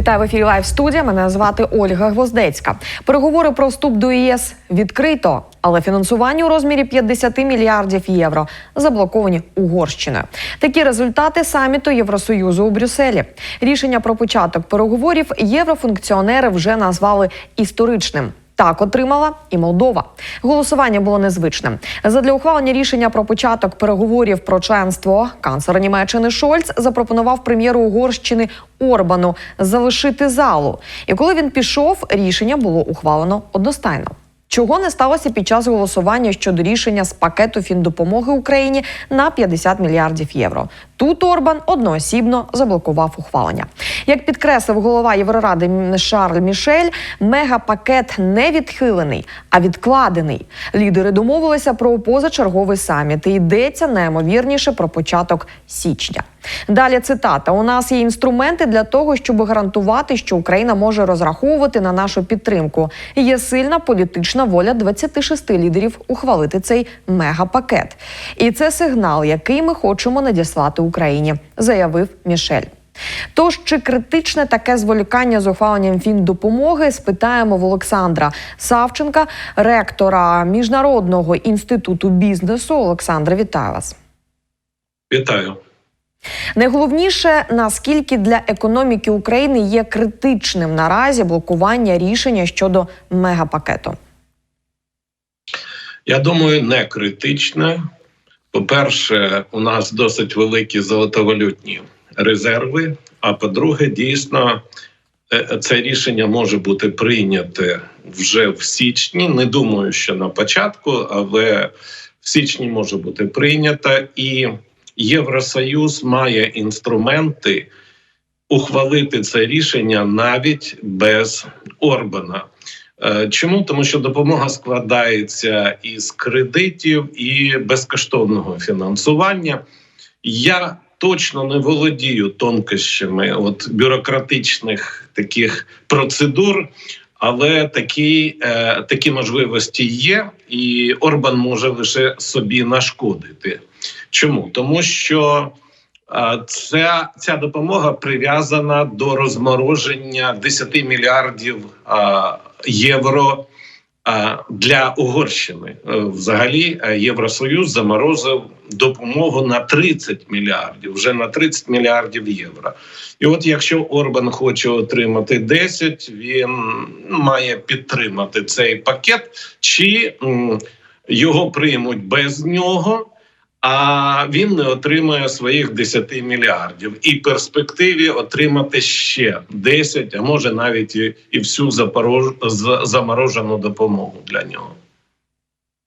Вітаю в ефірі Лайв студія. Мене звати Ольга Гвоздецька. Переговори про вступ до ЄС відкрито, але фінансування у розмірі 50 мільярдів євро заблоковані Угорщиною. Такі результати саміту Євросоюзу у Брюсселі. Рішення про початок переговорів єврофункціонери вже назвали історичним. Так отримала і Молдова. Голосування було незвичним. Задля ухвалення рішення про початок переговорів про членство канцлер Німеччини Шольц запропонував прем'єру Угорщини Орбану залишити залу. І коли він пішов, рішення було ухвалено одностайно. Чого не сталося під час голосування щодо рішення з пакету фіндопомоги Україні на 50 мільярдів євро. Тут Орбан одноосібно заблокував ухвалення. Як підкреслив голова Євроради Шарль Мішель, мегапакет не відхилений, а відкладений. Лідери домовилися про позачерговий саміт. І йдеться найімовірніше про початок січня. Далі цитата: у нас є інструменти для того, щоб гарантувати, що Україна може розраховувати на нашу підтримку. Є сильна політична воля 26 лідерів ухвалити цей мегапакет. І це сигнал, який ми хочемо надіслати Україні, заявив Мішель. Тож чи критичне таке зволікання з ухваленням фіндопомоги, спитаємо в Олександра Савченка, ректора міжнародного інституту бізнесу. Олександра, вітаю вас. Вітаю. Найголовніше наскільки для економіки України є критичним наразі блокування рішення щодо мегапакету. Я думаю, не критичне. По-перше, у нас досить великі золотовалютні резерви. А по-друге, дійсно, е, це рішення може бути прийняте вже в січні. Не думаю, що на початку, але в січні може бути прийнято, і Євросоюз має інструменти ухвалити це рішення навіть без Орбана. Е, Чому тому, що допомога складається із кредитів і безкоштовного фінансування? Я точно не володію тонкощами от бюрократичних таких процедур, але такі, е, такі можливості є, і Орбан може лише собі нашкодити. Чому? Тому що е, ця, допомога прив'язана до розмороження 10 мільярдів е, євро е, для Угорщини. Е, Взагалі, Євросоюз заморозив допомогу на 30 мільярдів, вже на 30 мільярдів євро. І от якщо Орбан хоче отримати 10, він має підтримати цей пакет, чи його приймуть без нього. А він не отримає своїх 10 мільярдів і перспективі отримати ще 10, а може навіть і, і всю запорож... заморожену допомогу для нього.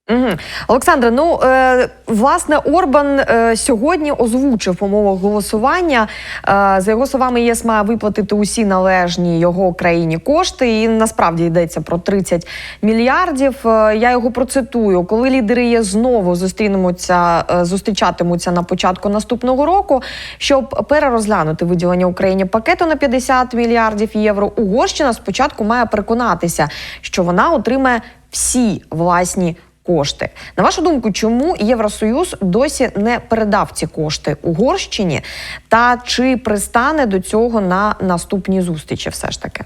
Угу. Олександре, ну е, власне Орбан е, сьогодні озвучив в умовах голосування. Е, за його словами, ЄС має виплатити усі належні його країні кошти. І насправді йдеться про 30 мільярдів. Е, я його процитую: коли лідери ЄС знову зустрінемуться, е, зустрічатимуться на початку наступного року, щоб перерозглянути виділення Україні пакету на 50 мільярдів євро. Угорщина спочатку має переконатися, що вона отримає всі власні кошти. На вашу думку, чому Євросоюз досі не передав ці кошти Угорщині? Та чи пристане до цього на наступні зустрічі? Все ж таки?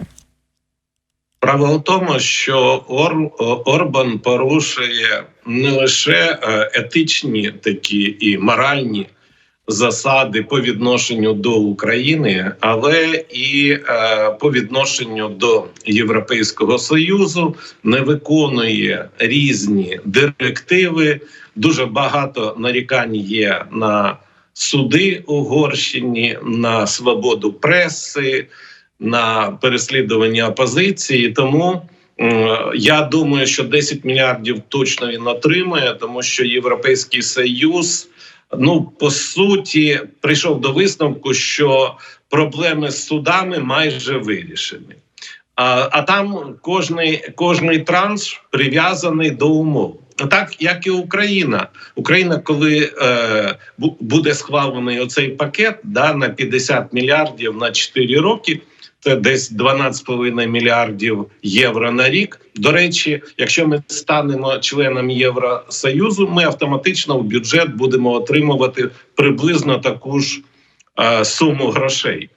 Право в тому, що Ор... Орбан порушує не лише е, етичні такі і моральні засади по відношенню до України, але і е, по відношенню до Європейського союзу не виконує різні директиви. Дуже багато нарікань є на суди Угорщині, на свободу преси на переслідування опозиції. Тому я думаю, що 10 мільярдів точно він отримає, тому що Європейський Союз, ну по суті, прийшов до висновку, що проблеми з судами майже вирішені. А, а там кожний, кожний транш прив'язаний до умов. Так як і Україна. Україна, коли е, буде схвалений оцей пакет да, на 50 мільярдів на 4 роки, це десь 12,5 мільярдів євро на рік. До речі, якщо ми станемо членом Євросоюзу, ми автоматично в бюджет будемо отримувати приблизно таку ж е, суму грошей.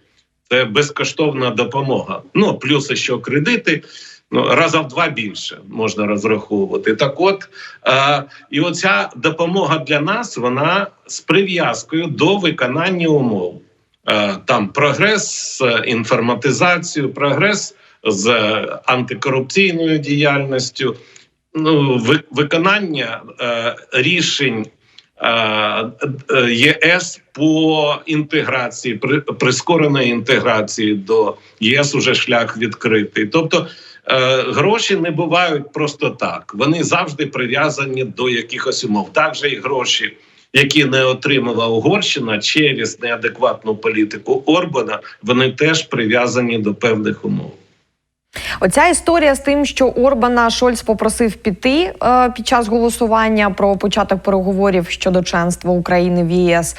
Це безкоштовна допомога. Ну плюс ще кредити. Ну, раза в два більше можна розраховувати. Так, от е, і оця допомога для нас вона з прив'язкою до виконання умов. Е, там прогрес з інформатизацією, прогрес з антикорупційною діяльністю, ну, виконання е, рішень е, е, ЄС по інтеграції, при, прискореної інтеграції до ЄС уже шлях відкритий. Тобто е, гроші не бувають просто так. Вони завжди прив'язані до якихось умов. Так же і гроші, які не отримала Угорщина через неадекватну політику Орбана, вони теж прив'язані до певних умов. Оця історія з тим, що Орбана Шольц попросив піти е, під час голосування про початок переговорів щодо членства України в ЄС.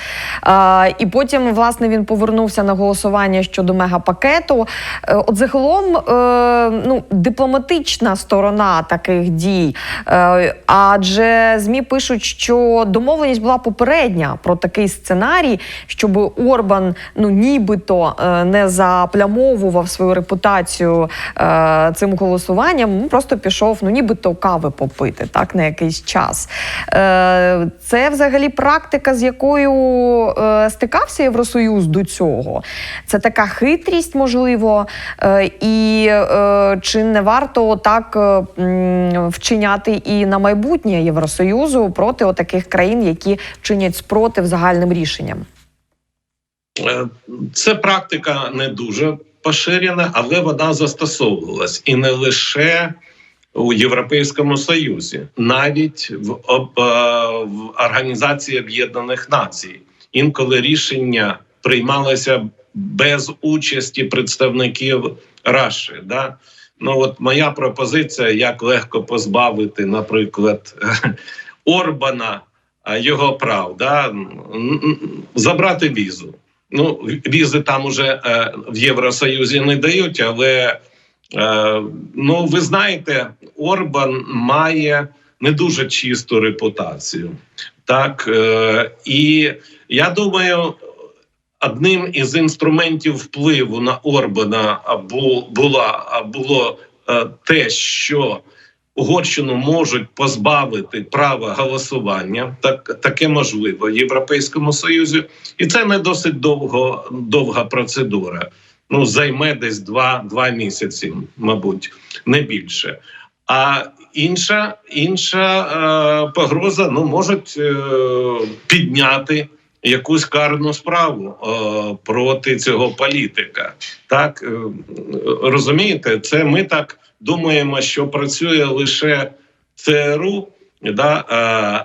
Е, і потім, власне, він повернувся на голосування щодо мегапакету. Е, от загалом, е, ну, дипломатична сторона таких дій. Е, адже ЗМІ пишуть, що домовленість була попередня про такий сценарій, щоб Орбан, ну нібито е, не заплямовував свою репутацію е, цим голосуванням, ну, просто пішов, ну нібито кави попити, так на якийсь час. Е, це взагалі практика, з якою е, стикався Євросоюз до цього. Це така хитрість, можливо, і чи не варто так вчиняти і на майбутнє Євросоюзу проти отаких країн, які чинять спротив загальним рішенням? Це практика не дуже поширена, але вона застосовувалась і не лише у Європейському Союзі, навіть в, об- е, в Організації Об'єднаних Націй. Інколи рішення приймалося без участі представників Раші. Да? Ну от моя пропозиція, як легко позбавити, наприклад, Орбана а, його прав, да? забрати візу. Ну, візи там уже е, в Євросоюзі не дають, але е, ну ви знаєте, Орбан має не дуже чисту репутацію. Так е, і я думаю, одним із інструментів впливу на Орбана бу- була було е, те, що Угорщину можуть позбавити права голосування, так таке можливо в Європейському Союзі, і це не досить довго довга процедура. Ну займе десь два, два місяці, мабуть, не більше. А інша інша е, погроза ну можуть е, підняти якусь карну справу е, проти цього політика. Так е, розумієте, це ми так думаємо, що працює лише ЦРУ. Да, е,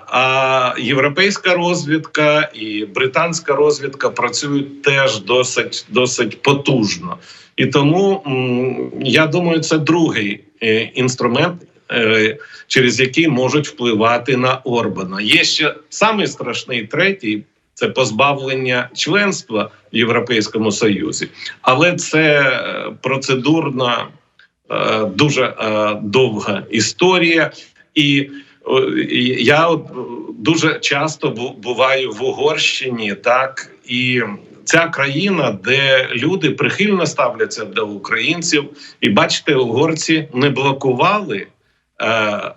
а європейська розвідка і британська розвідка працюють теж досить досить потужно, і тому я думаю, це другий е, інструмент, е, через який можуть впливати на Орбана. Є ще самий страшний третій це позбавлення членства в Європейському Союзі, але це е, процедурна е, дуже е, довга історія, і я дуже часто буваю в Угорщині, так і ця країна, де люди прихильно ставляться до українців, і бачите, угорці не блокували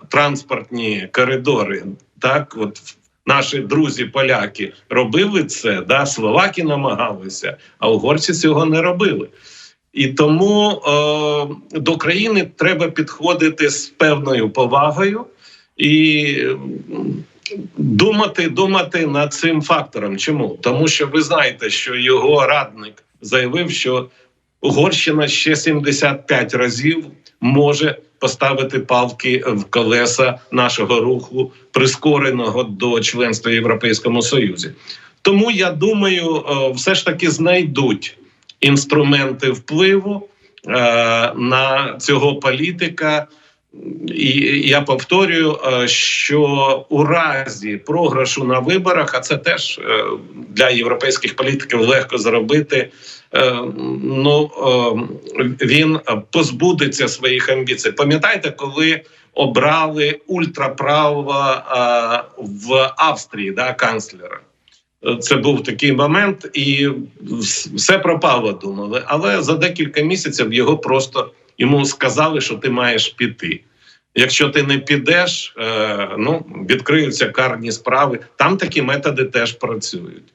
транспортні коридори. Так, от наші друзі поляки робили це, да, словаки намагалися, а угорці цього не робили. І тому е, до країни треба підходити з певною повагою і думати, думати над цим фактором. Чому? Тому що ви знаєте, що його радник заявив, що Угорщина ще 75 разів може поставити палки в колеса нашого руху, прискореного до членства в Європейському Союзі. Тому я думаю, е, все ж таки знайдуть інструменти впливу е, на цього політика. І я повторюю, е, що у разі програшу на виборах, а це теж е, для європейських політиків легко зробити. е, Ну він позбудеться своїх амбіцій. Пам'ятаєте, коли обрали ультраправо в Австрії, да, канцлера? це був такий момент, і все пропало, думали. Але за декілька місяців його просто йому сказали, що ти маєш піти. Якщо ти не підеш, е, ну відкриються карні справи. Там такі методи теж працюють.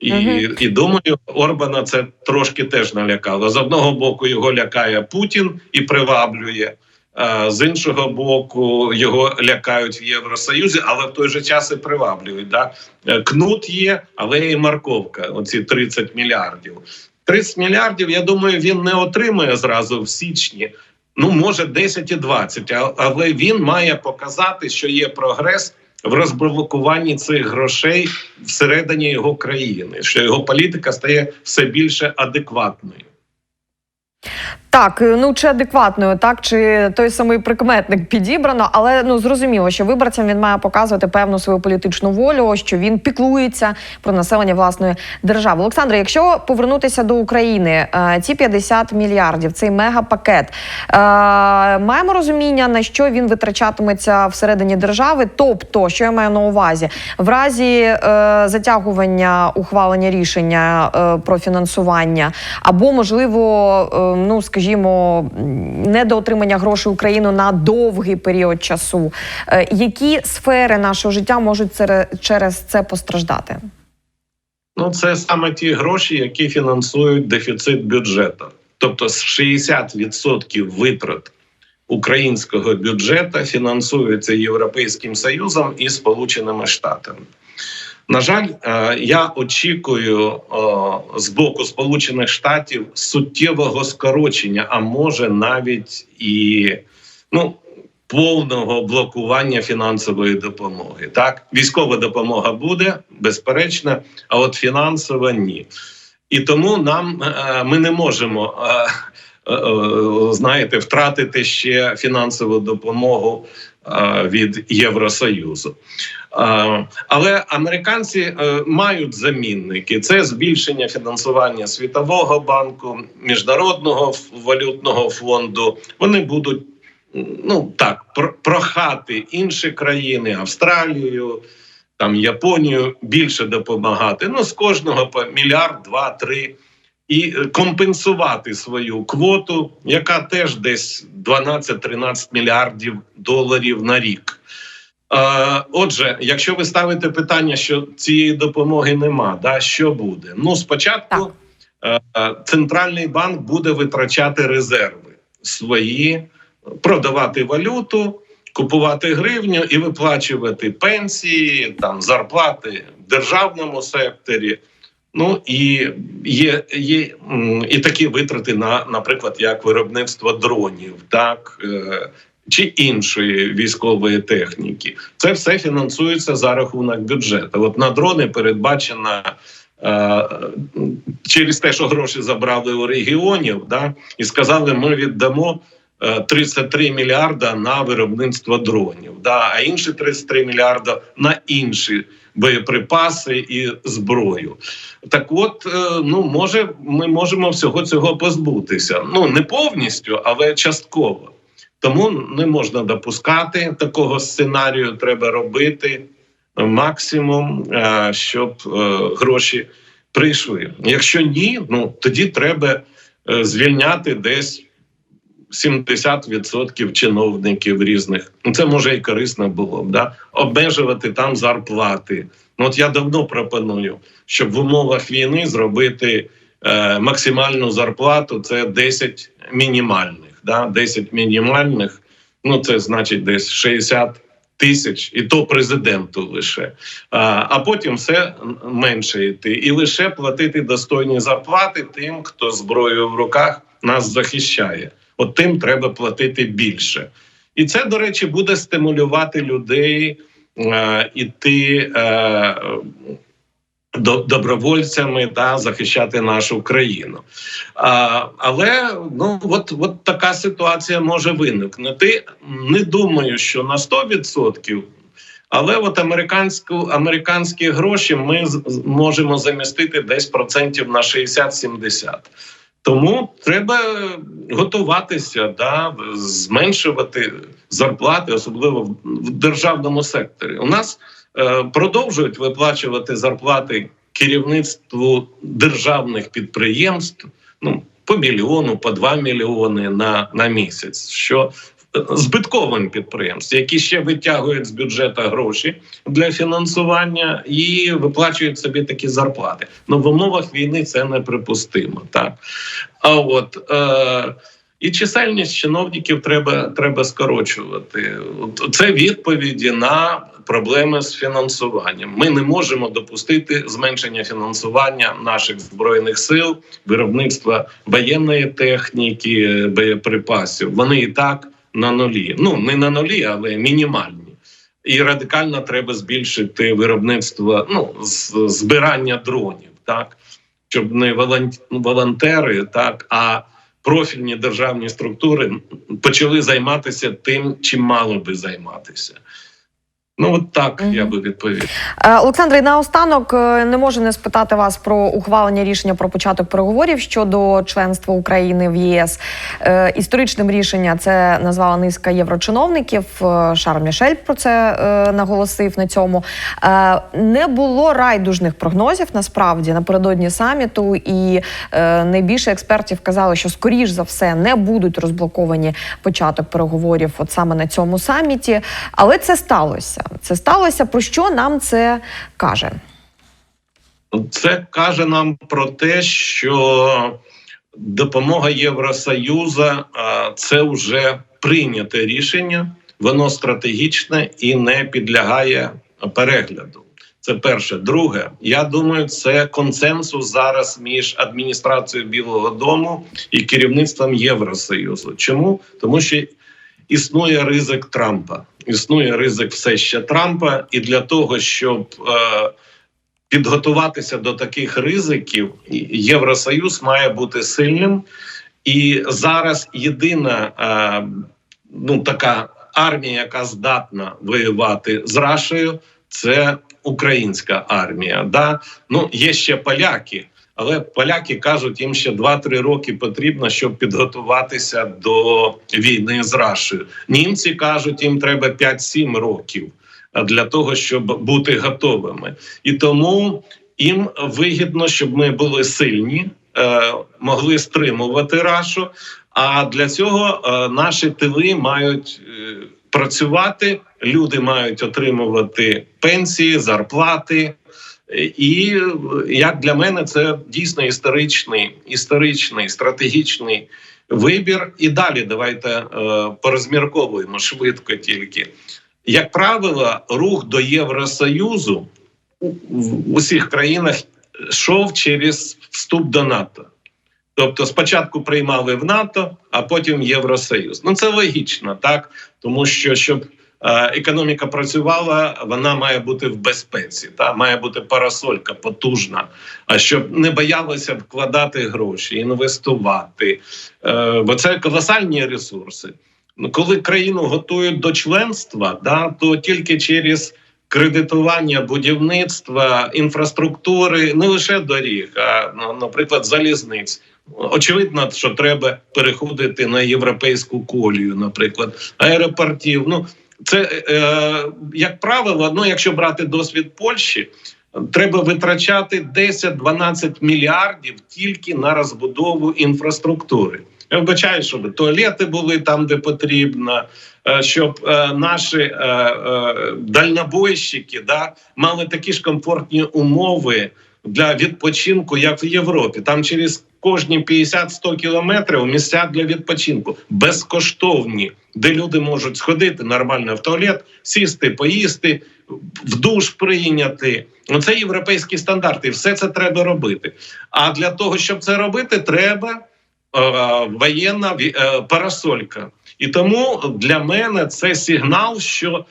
І, Мгм. і думаю, Орбана це трошки теж налякало. З одного боку, його лякає Путін і приваблює. а З іншого боку, його лякають в Євросоюзі, але в той же час і приваблюють. Да? Е, Кнут є, але і морковка. Оці 30 мільярдів. 30 мільярдів, я думаю, він не отримує зразу в січні. Ну, може, 10 і 20, але він має показати, що є прогрес в розблокуванні цих грошей всередині його країни, що його політика стає все більше адекватною. Так, е, ну чи адекватною, так чи той самий прикметник підібрано, але ну зрозуміло, що виборцям він має показувати певну свою політичну волю, що він піклується про населення власної держави. Олександре, якщо повернутися до України, е, ці 50 мільярдів, цей мегапакет, е, маємо розуміння на що він витрачатиметься всередині держави. Тобто, що я маю на увазі, в разі затягування ухвалення рішення про фінансування, або можливо, ну скажімо, м, недоотримання грошей Україну на довгий період часу. Е, які сфери нашого життя можуть через це постраждати? Ну, це саме ті гроші, які фінансують дефіцит бюджету. Тобто з 60% витрат українського бюджету фінансується Європейським Союзом і Сполученими Штатами. На жаль, е, я очікую з боку Сполучених Штатів суттєвого скорочення, а може навіть і ну, повного блокування фінансової допомоги. Так, військова допомога буде безперечно, а от фінансова ні. І тому нам е, ми не можемо. е, е, Знаєте, втратити ще фінансову допомогу е, від Євросоюзу. Але американці е, мають замінники: це збільшення фінансування Світового банку, міжнародного валютного фонду. Вони будуть ну так про- прохати інші країни, Австралію, там Японію більше допомагати. Ну з кожного по мільярд, два, три. І е, компенсувати свою квоту, яка теж десь 12-13 мільярдів доларів на рік. Е, отже, якщо ви ставите питання, що цієї допомоги нема, да, що буде? Ну, спочатку е, е, центральний банк буде витрачати резерви свої, продавати валюту, купувати гривню і виплачувати пенсії, там зарплати в державному секторі. Ну і є, є і такі витрати на, наприклад, як виробництво дронів, так чи іншої військової техніки. Це все фінансується за рахунок бюджету. От на дрони передбачена. е, Через те, що гроші забрали у регіонів, да, і сказали, ми віддамо е, 33 мільярда на виробництво дронів, да, а інші 33 мільярда на інші боєприпаси і зброю. Так, от е, ну може, ми можемо всього цього позбутися. Ну не повністю, але частково. Тому не можна допускати такого сценарію. Треба робити максимум, е, щоб е, гроші прийшли. Якщо ні, ну тоді треба е, звільняти десь 70% чиновників різних. Ну, Це може і корисно було б да? обмежувати там зарплати. Ну от я давно пропоную, щоб в умовах війни зробити максимальну зарплату це 10 мінімальних. Да? 10 мінімальних, ну це значить десь 60 тисяч, і то президенту лише. А, а потім все менше йти, і лише платити достойні зарплати тим, хто зброєю в руках нас захищає. От тим треба платити більше. І це, до речі, буде стимулювати людей іти е, добровольцями та захищати нашу країну. А, але ну от, от така ситуація може виникнути. Не думаю, що на 100%, але от американську американські гроші ми можемо замістити десь процентів на 60-70. Тому треба готуватися, да, зменшувати зарплати, особливо в державному секторі. У нас е, продовжують виплачувати зарплати керівництву державних підприємств. Ну по мільйону, по два мільйони на, на місяць. Що е, збитковим підприємств, які ще витягують з бюджету гроші для фінансування і виплачують собі такі зарплати. Ну в умовах війни це неприпустимо. Так а от е, і чисельність чиновників треба, треба скорочувати. Це відповіді на проблеми з фінансуванням. Ми не можемо допустити зменшення фінансування наших збройних сил, виробництва воєнної техніки, боєприпасів. Вони і так на нулі. Ну не на нулі, але мінімальні. І радикально треба збільшити виробництво ну, збирання дронів, так щоб не волонтери, так а профільні державні структури почали займатися тим, чим мало би займатися. Ну от так я би відповів. Е, Олександре, і наостанок е, не можу не спитати вас про ухвалення рішення про початок переговорів щодо членства України в ЄС. Е, Історичним рішення це назвала низка єврочиновників. Шарль Мішель про це наголосив на цьому. Не було райдужних прогнозів насправді напередодні саміту, і найбільше експертів казали, що скоріш за все не будуть розблоковані початок переговорів, от саме на цьому саміті. Але це сталося. Це сталося. Про що нам це каже? Це каже нам про те, що допомога Євросоюзу це вже прийняте рішення, воно стратегічне і не підлягає перегляду. Це перше. Друге, я думаю, це консенсус зараз між адміністрацією Білого Дому і керівництвом Євросоюзу. Чому? Тому що існує ризик Трампа, існує ризик все ще Трампа, і для того, щоб е, підготуватися до таких ризиків, Євросоюз має бути сильним. І зараз єдина е, ну така армія, яка здатна воювати з Рашею, це українська армія. Да? Ну є ще поляки, але поляки кажуть, їм ще 2-3 роки потрібно, щоб підготуватися до війни з Рашею. Німці кажуть, їм треба 5-7 років для того, щоб бути готовими. І тому їм вигідно, щоб ми були сильні, е, могли стримувати Рашу. А для цього е, наші тили мають е, працювати, люди мають отримувати пенсії, зарплати. І як для мене, це дійсно історичний, історичний стратегічний вибір. І далі давайте е, порозмірковуємо швидко тільки. Як правило, рух до Євросоюзу в усіх країнах йшов через вступ до НАТО. Тобто спочатку приймали в НАТО, а потім Євросоюз. Ну це логічно, так тому що щоб економіка працювала, вона має бути в безпеці, та має бути парасолька потужна. А щоб не боялися вкладати гроші, інвестувати, е, бо це колосальні ресурси. Ну, коли країну готують до членства, да, то тільки через кредитування будівництва інфраструктури, не лише доріг, а ну, наприклад, залізниць. Очевидно, що треба переходити на європейську колію, наприклад, аеропортів. Ну це е, як правило, ну якщо брати досвід Польщі, треба витрачати 10-12 мільярдів тільки на розбудову інфраструктури. Я вбачаю, щоб туалети були там, де потрібно, е, щоб е, наші е, е, дальнобойщики да, мали такі ж комфортні умови для відпочинку, як в Європі. Там через кожні 50-100 кілометрів місця для відпочинку безкоштовні, де люди можуть сходити нормально в туалет, сісти, поїсти, в душ прийняти. Ну, Це європейські стандарти. Все це треба робити. А для того, щоб це робити, треба е, воєнна е, парасолька. І тому для мене це сигнал, що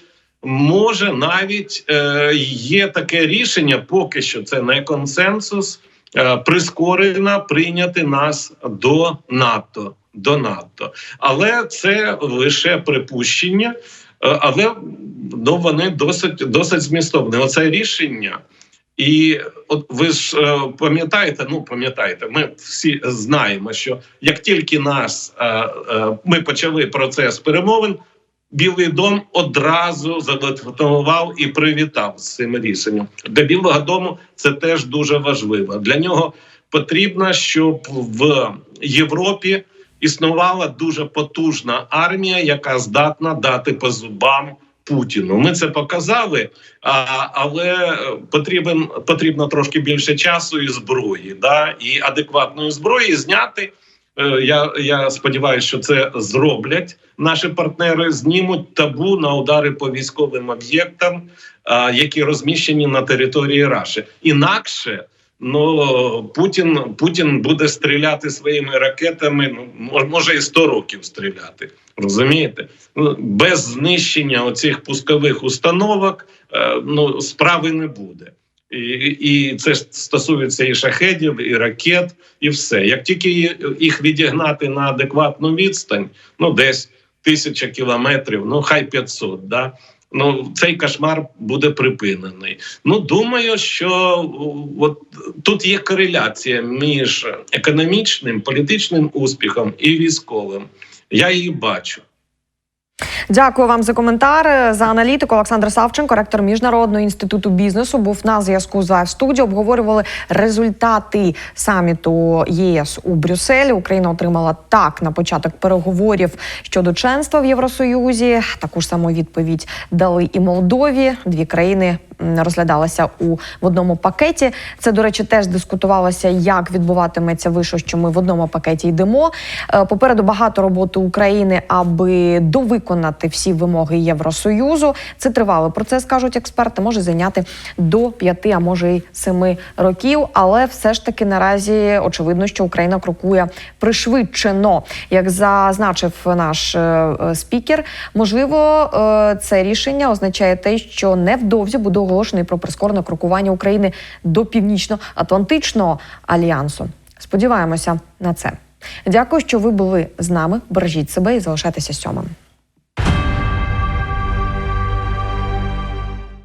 може навіть е, є таке рішення, поки що це не консенсус, е, прискорено прийняти нас до НАТО. До НАТО, але це лише припущення, е, але ну, вони досить досить змістовні. Оце рішення. І от ви ж е, пам'ятаєте, ну пам'ятаєте, ми всі знаємо, що як тільки нас ми почали процес перемовин, Білий дом одразу зателефонував і привітав з цим рішенням. Для Білого дому це теж дуже важливо. Для нього потрібно, щоб в Європі існувала дуже потужна армія, яка здатна дати по зубам Путіну. Ми це показали, але потрібен потрібно трошки більше часу і зброї, да і адекватної зброї зняти. Е, Я, я сподіваюся, що це зроблять наші партнери. Знімуть табу на удари по військовим об'єктам, які розміщені на території Раші. Інакше ну Путін Путін буде стріляти своїми ракетами. Ну мож- може і 100 років стріляти. Розумієте? Ну, без знищення оцих пускових установок е, ну справи не буде. І, і це стосується і шахедів, і ракет, і все. Як тільки їх відігнати на адекватну відстань, ну десь тисяча кілометрів, ну хай 500, да. Ну, цей кошмар буде припинений. Ну, думаю, що от тут є кореляція між економічним, політичним успіхом і військовим. Я її бачу. Дякую вам за коментар. За аналітику Олександр Савченко, ректор міжнародного інституту бізнесу, був на зв'язку з в студії. Обговорювали результати саміту ЄС у Брюсселі. Україна отримала так на початок переговорів щодо членства в Євросоюзі. Таку ж саму відповідь дали і Молдові. Дві країни м, розглядалися у в одному пакеті. Це, до речі, теж дискутувалося, як відбуватиметься вище, що ми в одному пакеті йдемо. Е, Попереду багато роботи України, аби довиконати всі вимоги Євросоюзу. Це тривалий процес, кажуть експерти, може зайняти до п'яти, а може й семи років. Але все ж таки наразі очевидно, що Україна крокує пришвидшено, як зазначив наш е, е, спікер. Можливо, це рішення означає те, що невдовзі буде оголошений про прискорене крокування України до північно-атлантичного альянсу. Сподіваємося на це. Дякую, що ви були з нами. Бережіть себе і залишайтеся сьомим.